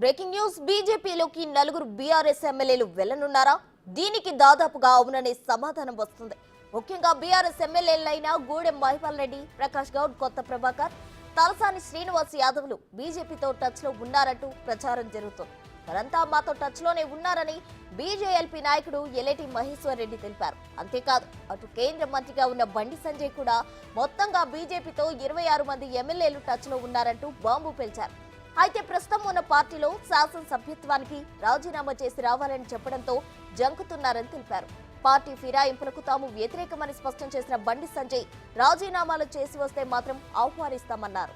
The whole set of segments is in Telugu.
బ్రేకింగ్ న్యూస్ బీజేపీలోకి నలుగురు బీఆర్ఎస్ ఎమ్మెల్యేలు వెళ్ళనున్నారా దీనికి దాదాపుగా అవుననే సమాధానం వస్తుంది. ముఖ్యంగా బీఆర్ఎస్ ఎమ్మెల్యేలైన గూడెం మహిపాల్ రెడ్డి ప్రకాష్ గౌడ్ కొత్త ప్రభాకర్ తలసాని శ్రీనివాస్ యాదవ్లు బీజేపీతో టచ్లో ఉన్నారంటూ ప్రచారం జరుగుతోంది. వారంతా మాతో టచ్లోనే ఉన్నారని బీజేఎల్పీ నాయకుడు ఎలేటి మహేశ్వర్ రెడ్డి తెలిపారు. అంతేకాదు అటు కేంద్ర మంత్రిగా ఉన్న బండి సంజయ్ కూడా మొత్తంగా బీజేపీతో ఇరవై ఆరు మంది ఎమ్మెల్యేలు టచ్లో ఉన్నారంటూ బాంబు పేల్చారు. అయితే ప్రస్తుతం ఉన్న పార్టీలో శాసనసభ్యత్వానికి రాజీనామా చేసి రావాలని చెప్పడంతో జంకుతున్నారని తెలిపారు. పార్టీ ఫిరాయింపులకు తాము వ్యతిరేకమని స్పష్టం చేసిన బండి సంజయ్ రాజీనామాలు చేసి వస్తే మాత్రం ఆహ్వానిస్తామన్నారు.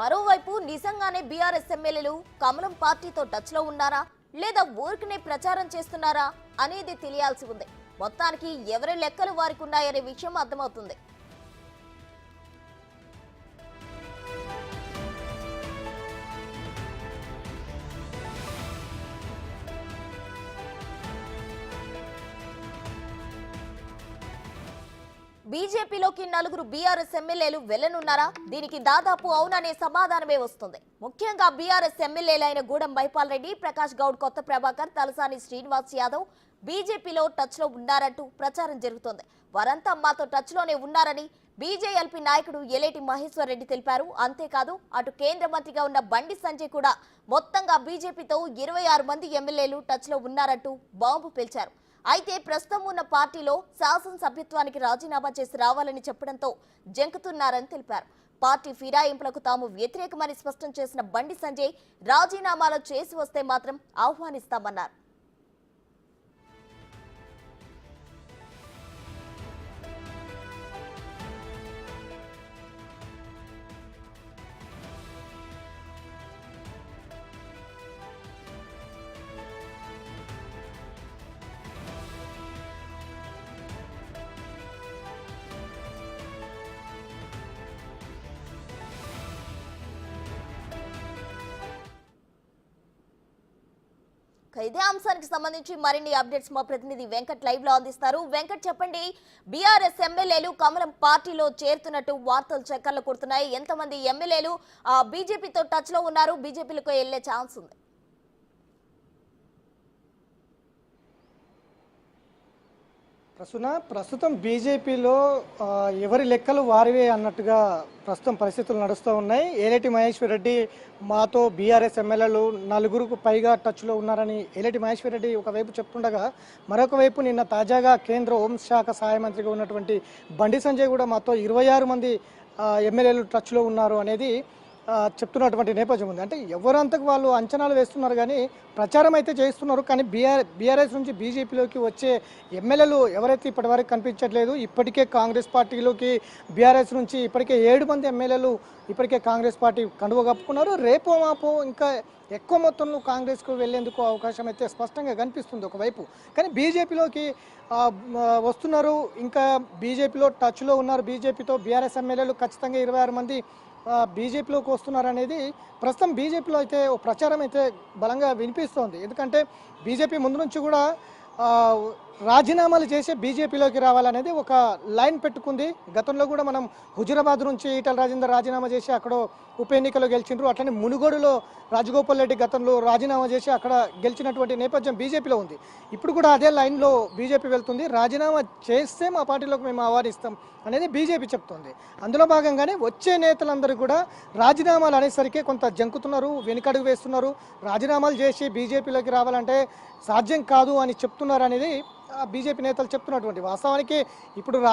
మరోవైపు నిజంగానే బీఆర్ఎస్ ఎమ్మెల్యేలు కమలం పార్టీతో టచ్లో ఉన్నారా? లేదా ఊరికినే ప్రచారం చేస్తున్నారా? అనేది తెలియాల్సి ఉంది. మొత్తానికి ఎవరి లెక్కలు వారికి ఉన్నాయనే విషయం అర్థమవుతుంది. బీజేపీలోకి నలుగురు బీఆర్ఎస్ ఎమ్మెల్యేలు వెళ్ళనున్నారా దీనికి దాదాపు అవుననే సమాధానమే వస్తుంది. ముఖ్యంగా బీఆర్ఎస్ ఎమ్మెల్యేలైన గూడెం బైపాల్ రెడ్డి ప్రకాష్ గౌడ్ కొత్త ప్రభాకర్ తలసాని శ్రీనివాస్ యాదవ్ బీజేపీలో టచ్లో ఉన్నారంటూ ప్రచారం జరుగుతోంది. వారంతా మాతో టచ్లోనే ఉన్నారని బీజేఎల్పీ నాయకుడు ఎలేటి మహేశ్వర్ రెడ్డి తెలిపారు. అంతేకాదు అటు కేంద్ర మంత్రిగా ఉన్న బండి సంజయ్ కూడా మొత్తంగా బీజేపీతో ఇరవై ఆరు మంది ఎమ్మెల్యేలు టచ్లో ఉన్నారంటూ బాంబు పేల్చారు. అయితే ప్రస్తుతం ఉన్న పార్టీలో శాసనసభ్యత్వానికి రాజీనామా చేసి రావాలని చెప్పడంతో జంకుతున్నారని తెలిపారు. పార్టీ ఫిరాయింపులకు తాము వ్యతిరేకమని స్పష్టం చేసిన బండి సంజయ్ రాజీనామాలు చేసి వస్తే మాత్రం ఆహ్వానిస్తామన్నారు. ఇదే అంశానికి సంబంధించి మరిన్ని అప్డేట్స్ మా ప్రతినిధి వెంకట్ లైవ్లో అందిస్తారు. వెంకట్ చెప్పండి. బీఆర్ఎస్ ఎమ్మెల్యేలు కమలం పార్టీలో చేరుతున్నట్టు వార్తలు చక్కర్లు కొడుతున్నాయి. ఎంతమంది ఎమ్మెల్యేలు బీజేపీతో టచ్లో ఉన్నారు. బీజేపీలకు వెళ్ళే ఛాన్స్ ఉంది. ప్రస్తున ప్రస్తుతం బీజేపీలో ఎవరి లెక్కలు వారివే అన్నట్టుగా ప్రస్తుతం పరిస్థితులు నడుస్తూ ఉన్నాయి. ఏలేటి మహేశ్వర్ రెడ్డి మాతో బీఆర్ఎస్ ఎమ్మెల్యేలు నలుగురుకు పైగా టచ్లో ఉన్నారని ఏలేటి మహేశ్వర్ రెడ్డి ఒకవైపు చెప్తుండగా మరొక వైపు నిన్న తాజాగా కేంద్ర హోంశాఖ సహాయ మంత్రిగా ఉన్నటువంటి బండి సంజయ్ కూడా మాతో ఇరవై ఆరు మంది ఎమ్మెల్యేలు టచ్లో ఉన్నారు అనేది చెప్తున్నటువంటి నేపథ్యం ఉంది. అంటే ఎవరంతకు వాళ్ళు అంచనాలు వేస్తున్నారు కానీ ప్రచారం అయితే చేస్తున్నారు కానీ బీఆర్ బీఆర్ఎస్ నుంచి బీజేపీలోకి వచ్చే ఎమ్మెల్యేలు ఎవరైతే ఇప్పటివరకు కనిపించట్లేదు ఇప్పటికే కాంగ్రెస్ పార్టీలోకి బీఆర్ఎస్ నుంచి ఇప్పటికే ఏడు మంది ఎమ్మెల్యేలు ఇప్పటికే కాంగ్రెస్ పార్టీ కండువ కప్పుకున్నారు. రేపో మాపో ఇంకా ఎక్కువ మొత్తంలో కాంగ్రెస్కు వెళ్ళేందుకు అవకాశం అయితే స్పష్టంగా కనిపిస్తుంది ఒకవైపు. కానీ బీజేపీలోకి వస్తున్నారు. ఇంకా బీజేపీలో టచ్లో ఉన్నారు. బీజేపీతో బీఆర్ఎస్ ఎమ్మెల్యేలు ఖచ్చితంగా ఇరవై ఆరు మంది బీజేపీలోకి వస్తున్నారనేది ప్రస్తుతం బీజేపీలో అయితే ఓ ప్రచారం అయితే బలంగా వినిపిస్తోంది. ఎందుకంటే బీజేపీ ముందు నుంచి కూడా రాజీనామాలు చేసి బీజేపీలోకి రావాలనేది ఒక లైన్ పెట్టుకుంది. గతంలో కూడా మనం హుజురాబాద్ నుంచి ఈటల రాజేందర్ రాజీనామా చేసి అక్కడ ఉప ఎన్నికలో గెలిచిండ్రు. అట్లనే మునుగోడులో రాజగోపాల్ రెడ్డి గతంలో రాజీనామా చేసి అక్కడ గెలిచినటువంటి నేపథ్యం బీజేపీలో ఉంది. ఇప్పుడు కూడా అదే లైన్లో బీజేపీ వెళ్తుంది. రాజీనామా చేస్తే మా పార్టీలోకి మేము ఆహ్వానిస్తాం అనేది బీజేపీ చెప్తుంది. అందులో భాగంగానే వచ్చే నేతలందరూ కూడా రాజీనామాలు అనేసరికి కొంత జంకుతున్నారు వెనుకడుగు వేస్తున్నారు. రాజీనామాలు చేసి బీజేపీలోకి రావాలంటే సాధ్యం కాదు అని చెప్తున్నారు అనేది బీజేపీ నేతలు చెప్తున్నటువంటి వాస్తవానికి ఇప్పుడు